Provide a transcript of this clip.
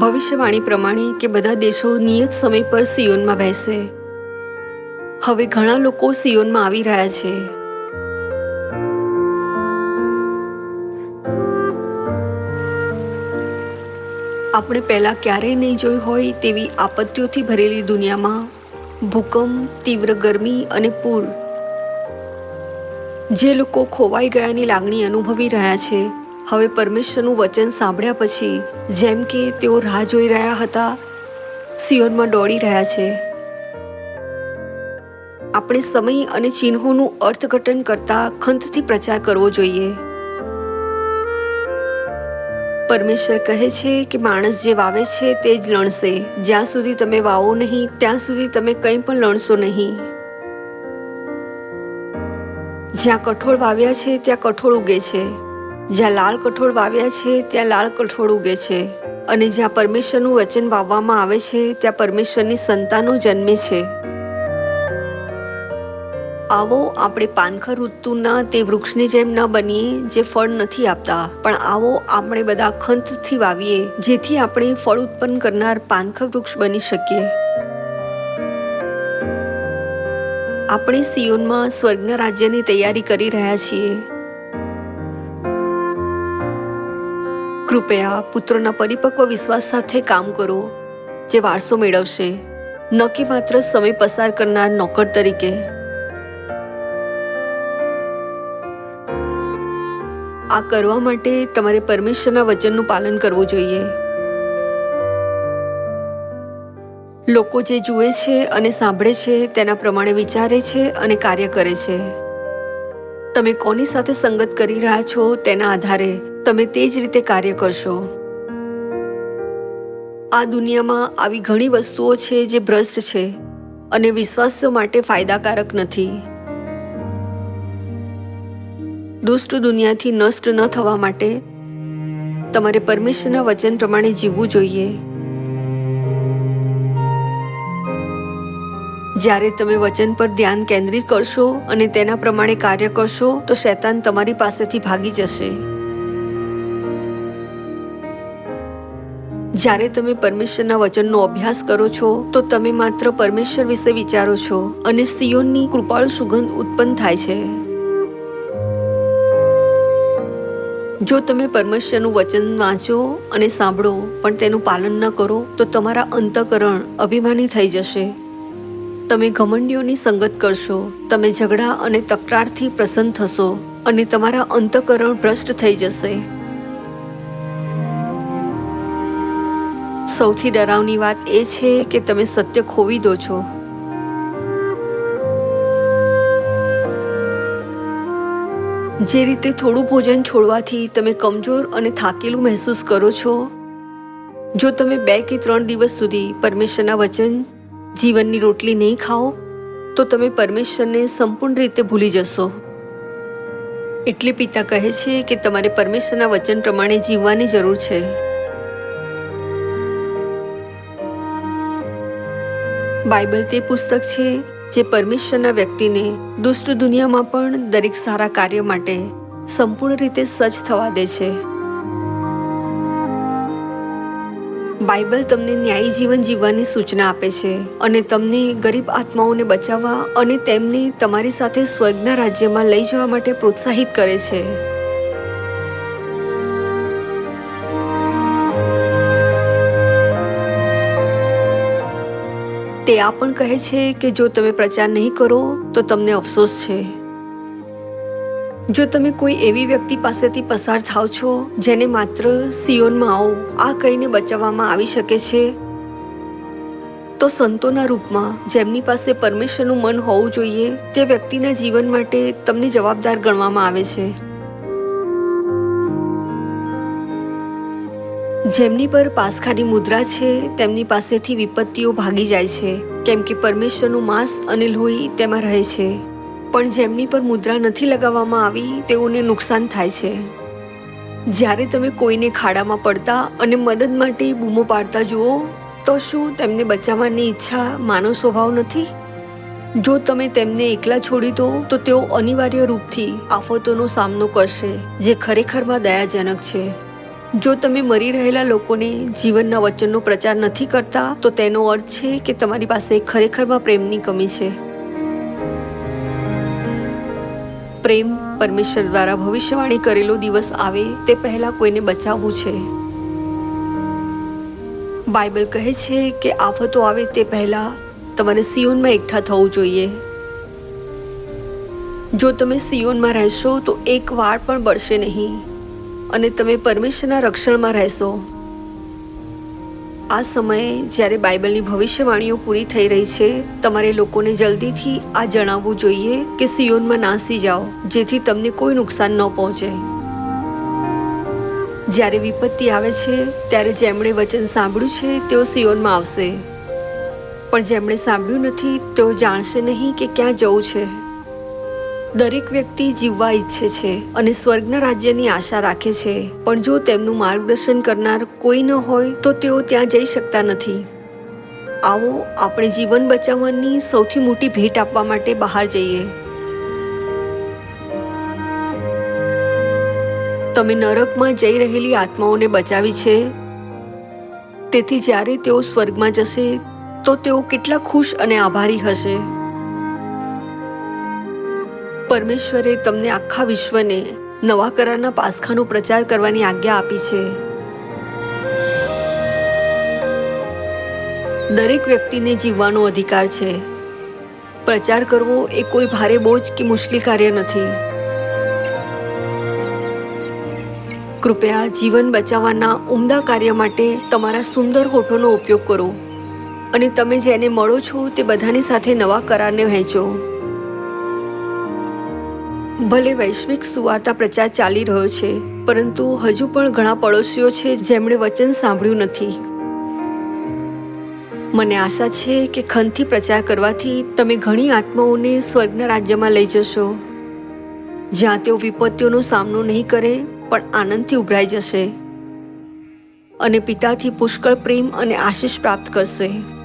ભવિષ્યવાણી પ્રમાણે કે બધા દેશો નિયત સમય પર સિયોનમાં બેસે હવે ઘણા લોકો સિયોનમાં આવી રહ્યા છે. આપણે પહેલાં ક્યારેય નહીં જોઈ હોય તેવી આપત્તિઓથી ભરેલી દુનિયામાં ભૂકંપ, તીવ્ર ગરમી અને પૂર. જે લોકો ખોવાઈ ગયાની લાગણી અનુભવી રહ્યા છે. હવે પરમેશ્વરનું વચન સાંભળ્યા પછી, જેમ કે તેઓ રાહ જોઈ રહ્યા હતા, સિયોનમાં દોડી રહ્યા છે. આપણે સમય અને ચિહ્નોનું અર્થઘટન કરતા ખંતથી પ્રચાર કરવો જોઈએ. પરમેશ્વર કહે છે કે માણસ જે વાવે છે તે જ લણશે. જ્યાં સુધી તમે વાવો નહીં, ત્યાં સુધી તમે કંઈ પણ લણશો નહીં. જ્યાં કઠોળ વાવ્યા છે, ત્યાં કઠોળ ઉગે છે. જ્યાં લાલ કઠોળ વાવ્યા છે, ત્યાં લાલ કઠોળ ઉગે છે. અને જ્યાં પરમેશ્વરનું વચન વાવવામાં આવે છે, ત્યાં પરમેશ્વરની સંતાનો જન્મે છે. આવો આપણે પાનખર ઋતુના તે વૃક્ષની જેમ ન બનીએ, જે ફળ નથી આપતા. પણ આવો આપણે બધા ખંતથી વાવીએ, જેથી આપણે ફળ ઉત્પન્ન કરનાર પાનખર વૃક્ષ બની શકીએ. આપણે સિયોનમાં સ્વર્ગના રાજ્યની તૈયારી કરી રહ્યા છીએ. કૃપયા પુત્રોના પરિપક્વ વિશ્વાસ સાથે કામ કરો, જે વારસો મેળવશે. ન કે માત્ર સમય પસાર કરનાર નોકર તરીકે. આ કરવા માટે તમારે પરમેશ્વરના વચનનું પાલન કરવું જોઈએ. લોકો જે જુએ છે અને સાંભળે છે, તેના પ્રમાણે વિચારે છે અને કાર્ય કરે છે. તમે કોની સાથે સંગત કરી રહ્યા છો તેના આધારે. તમે તે જ રીતે કાર્ય કરશો. આ દુનિયામાં આવી ઘણી વસ્તુઓ છે જે ભ્રષ્ટ છે અને વિશ્વાસીઓ માટે ફાયદાકારક નથી. દુષ્ટ દુનિયાથી નષ્ટ ન થવા માટે તમારે પરમેશ્વરના વચન પ્રમાણે જીવવું જોઈએ. જ્યારે તમે વચન પર ધ્યાન કેન્દ્રિત કરશો અને તેના પ્રમાણે કાર્ય કરશો, તો શૈતાન તમારી પાસેથી ભાગી જશે. જ્યારે તમે પરમેશ્વરના વચનનો અભ્યાસ કરો છો, તો તમે માત્ર પરમેશ્વર વિશે વિચારો છો અને સિયોનની કૃપાળુ સુગંધ ઉત્પન્ન થાય છે. જો તમે પરમેશ્વરનું વચન વાંચો અને સાંભળો, પણ તેનું પાલન ન કરો, તો તમારા અંતકરણ અભિમાની થઈ જશે. તમે ઘમંડીઓની સંગત કરશો, તમે ઝઘડા અને તકરારથી પ્રસન્ન થશો અને તમારા અંતકરણ ભ્રષ્ટ થઈ જશે. સૌથી ડરાવની વાત એ છે કે તમે સત્ય ખોવી દો છો. જે રીતે થોડું ભોજન છોડવાથી તમે કમજોર અને થાકેલું મહેસૂસ કરો છો. જો તમે બે કે ત્રણ દિવસ સુધી પરમેશ્વરના વચન, જીવનની રોટલી નહીં ખાઓ, તો તમે પરમેશ્વરને સંપૂર્ણ રીતે ભૂલી જશો. એટલે પિતા કહે છે કે તમારે પરમેશ્વરના વચન પ્રમાણે જીવવાની જરૂર છે. બાઇબલ તે પુસ્તક છે જે પરમેશ્વરના વ્યક્તિને દુષ્ટ દુનિયામાં પણ દરેક સારા કાર્ય માટે સંપૂર્ણ રીતે સજ્જ થવા દે છે. બાઇબલ તમને ન્યાયી જીવન જીવવાની સૂચના આપે છે અને તમને ગરીબ આત્માઓને બચાવવા અને તેમને તમારી સાથે સ્વર્ગના રાજ્યમાં લઈ જવા માટે પ્રોત્સાહિત કરે છે. તે આ પણ કહે છે કે જો તમે પ્રચાર નહીં કરો, તો તમને અફસોસ છે. જો તમે કોઈ એવી વ્યક્તિ પાસેથી પસાર થાવ છો, જેને માત્ર સિયોનમાં આવો, આ કહીને બચાવવામાં આવી શકે છે, તો સંતોના રૂપમાં જેમની પાસે પરમેશ્વરનું મન હોવું જોઈએ, તે વ્યક્તિના જીવન માટે તમને જવાબદાર ગણવામાં આવે છે. જેમની પર પાસખાની મુદ્રા છે, તેમની પાસેથી વિપત્તિઓ ભાગી જાય છે. કેમ કે પરમેશ્વરનું માંસ અને લોહી તેમાં રહે છે. પણ જેમની પર મુદ્રા નથી લગાવવામાં આવી, તેઓને નુકસાન થાય છે. જ્યારે તમે કોઈને ખાડામાં પડતા અને મદદ માટે બૂમો પાડતા જુઓ, તો શું તેમને બચાવવાની ઈચ્છા માનવ સ્વભાવ નથી? જો તમે તેમને એકલા છોડી દો, તો તેઓ અનિવાર્ય રૂપથી આફતોનો સામનો કરશે, જે ખરેખરમાં દયાજનક છે. જો તમે મરી રહેલા લોકોને જીવનના વચનનો પ્રચાર નથી કરતા, તો તેનો અર્થ છે કે તમારી પાસે ખરેખરમાં પ્રેમની કમી છે. પ્રેમ પરમેશ્વર દ્વારા ભવિષ્યવાણી કરેલો દિવસ આવે તે પહેલા કોઈને બચાવવું છે. બાઇબલ કહે છે કે આફતો આવે તે પહેલા તમારે સિયોનમાં એકઠા થવું જોઈએ. જો તમે સિયોનમાં રહેશો, તો એક વાળ પણ બળશે નહીં. અને તમે પરમેશ્વરના રક્ષણમાં રહેશો. આ સમયે જ્યારે બાઇબલની ભવિષ્યવાણીઓ પૂરી થઈ રહી છે, તમારે લોકોને જલ્દીથી આ જણાવવું જોઈએ કે સિયોનમાં નાસી જાઓ, જેથી તમને કોઈ નુકસાન ન પહોંચે. જ્યારે વિપત્તિ આવે છે, ત્યારે જેમણે વચન સાંભળ્યું છે, તેઓ સિયોનમાં આવશે. પણ જેમણે સાંભળ્યું નથી, તેઓ જાણશે નહીં કે ક્યાં જવું છે. દરેક વ્યક્તિ જીવવા ઈચ્છે છે અને સ્વર્ગના રાજ્યની આશા રાખે છે. પણ જો તેમનું માર્ગદર્શન કરનાર કોઈ ન હોય, તો તેઓ ત્યાં જઈ શકતા નથી. આવો આપણે જીવન બચાવવાની સૌથી મોટી ભેટ આપવા માટે બહાર જઈએ. તમે નરકમાં જઈ રહેલી આત્માઓને બચાવી છે. તેથી જ્યારે તેઓ સ્વર્ગમાં જશે, તો તેઓ કેટલા ખુશ અને આભારી હશે. પરમેશ્વરે તમને આખા વિશ્વને નવા કરારના પાસખાનો પ્રચાર કરવાની આજ્ઞા આપી છે. દરેક વ્યક્તિને જીવવાનો અધિકાર છે. પ્રચાર કરવો એ કોઈ ભારે બોજ કે મુશ્કેલ કાર્ય નથી. કૃપયા જીવન બચાવવાના ઉમદા કાર્ય માટે તમારા સુંદર હોઠોનો ઉપયોગ કરો અને તમે જેને મળો છો તે બધાની સાથે નવા કરારને વહેંચો. ભલે વૈશ્વિક સુવાર્તા પ્રચાર ચાલી રહ્યો છે, પરંતુ હજુ પણ ઘણા પડોશીઓ છે જેમણે વચન સાંભળ્યું નથી. મને આશા છે કે ખનથી પ્રચાર કરવાથી તમે ઘણી આત્માઓને સ્વર્ગના રાજ્યમાં લઈ જશો. જ્યાં તેઓ વિપત્તિઓનો સામનો નહીં કરે, પણ આનંદથી ઉભરાઈ જશે. અને પિતાથી પુષ્કળ પ્રેમ અને આશીષ પ્રાપ્ત કરશે.